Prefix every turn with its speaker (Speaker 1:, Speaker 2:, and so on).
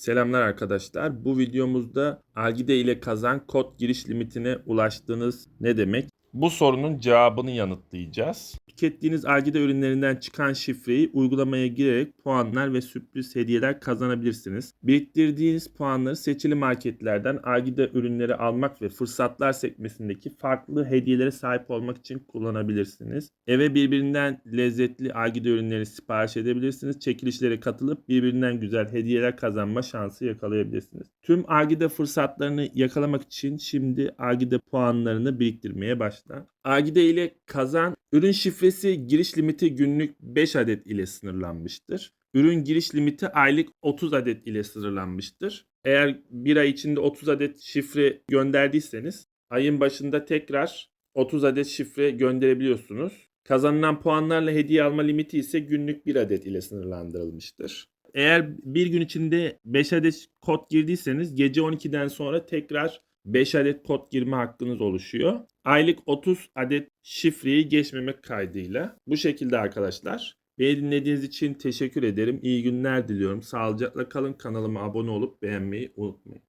Speaker 1: Selamlar arkadaşlar. Bu videomuzda Algide ile kazan kod giriş limitine ulaştığınız ne demek? Bu sorunun cevabını yanıtlayacağız. Tükettiğiniz Algide ürünlerinden çıkan şifreyi uygulamaya girerek puanlar ve sürpriz hediyeler kazanabilirsiniz. Biriktirdiğiniz puanları seçili marketlerden Algide ürünleri almak ve fırsatlar sekmesindeki farklı hediyelere sahip olmak için kullanabilirsiniz. Eve birbirinden lezzetli Algide ürünleri sipariş edebilirsiniz. Çekilişlere katılıp birbirinden güzel hediyeler kazanma şansı yakalayabilirsiniz. Tüm Algide fırsatlarını yakalamak için şimdi Algide puanlarını biriktirmeye başla. Algide ile kazan ürün şifresi giriş limiti günlük 5 adet ile sınırlanmıştır. Ürün giriş limiti aylık 30 adet ile sınırlanmıştır. Eğer bir ay içinde 30 adet şifre gönderdiyseniz ayın başında tekrar 30 adet şifre gönderebiliyorsunuz. Kazanılan puanlarla hediye alma limiti ise günlük 1 adet ile sınırlandırılmıştır. Eğer bir gün içinde 5 adet kod girdiyseniz gece 12'den sonra tekrar 5 adet kod girme hakkınız oluşuyor. Aylık 30 adet şifreyi geçmemek kaydıyla. Bu şekilde arkadaşlar. Beni dinlediğiniz için teşekkür ederim. İyi günler diliyorum. Sağlıcakla kalın. Kanalıma abone olup beğenmeyi unutmayın.